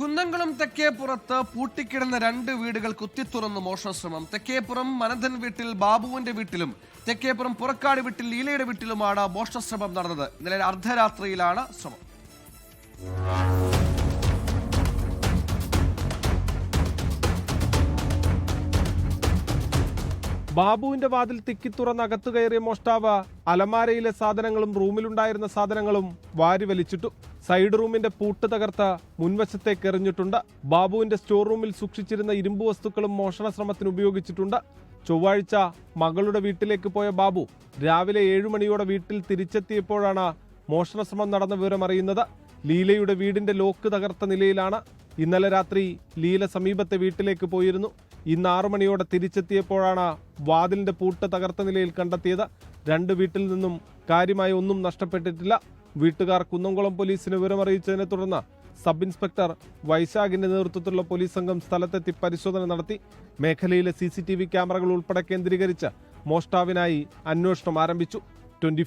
കുന്നംകുളം തെക്കേപ്പുറത്ത് പൂട്ടിക്കിടന്ന രണ്ട് വീടുകൾ കുത്തിത്തുറന്ന് മോഷണശ്രമം. തെക്കേപ്പുറം മനധൻ വീട്ടിൽ ബാബുവിന്റെ വീട്ടിലും തെക്കേപ്പുറം പുറക്കാട് വീട്ടിൽ ലീലയുടെ വീട്ടിലുമാണ് മോഷണശ്രമം നടന്നത്. ഇന്നലെ അർദ്ധരാത്രിയിലാണ് ശ്രമം. ബാബുവിന്റെ വാതിൽ തിക്കിത്തുറന്ന് അകത്തു കയറിയ മോഷ്ടാവ് അലമാരയിലെ സാധനങ്ങളും റൂമിലുണ്ടായിരുന്ന സാധനങ്ങളും വാരി വലിച്ചിട്ടു. സൈഡ് റൂമിന്റെ പൂട്ട് തകർത്ത് മുൻവശത്തേക്ക് എറിഞ്ഞിട്ടുണ്ട്. ബാബുവിന്റെ സ്റ്റോർ റൂമിൽ സൂക്ഷിച്ചിരുന്ന ഇരുമ്പ് വസ്തുക്കളും മോഷണ ശ്രമത്തിന് ഉപയോഗിച്ചിട്ടുണ്ട്. ചൊവ്വാഴ്ച മകളുടെ വീട്ടിലേക്ക് പോയ ബാബു രാവിലെ ഏഴു മണിയോടെ വീട്ടിൽ തിരിച്ചെത്തിയപ്പോഴാണ് മോഷണശ്രമം നടന്ന വിവരം അറിയുന്നത് ലീലയുടെ വീടിന്റെ ലോക്ക് തകർത്ത നിലയിലാണ് ഇന്നലെ രാത്രി ലീല സമീപത്തെ വീട്ടിലേക്ക് പോയിരുന്നു. ഇന്ന് ആറു മണിയോടെ തിരിച്ചെത്തിയപ്പോഴാണ് വാതിലിന്റെ പൂട്ട് തകർത്ത നിലയിൽ കണ്ടെത്തിയത്. രണ്ട് വീട്ടിൽ നിന്നും കാര്യമായി ഒന്നും നഷ്ടപ്പെട്ടിട്ടില്ല. വീട്ടുകാർ കുന്നംകുളം പോലീസിന് വിവരമറിയിച്ചതിനെ തുടർന്ന് സബ് ഇൻസ്പെക്ടർ വൈശാഖിന്റെ നേതൃത്വത്തിലുള്ള പോലീസ് സംഘം സ്ഥലത്തെത്തി പരിശോധന നടത്തി. മേഖലയിലെ സി ക്യാമറകൾ ഉൾപ്പെടെ കേന്ദ്രീകരിച്ച് മോഷ്ടാവിനായി അന്വേഷണം ആരംഭിച്ചു. ട്വന്റി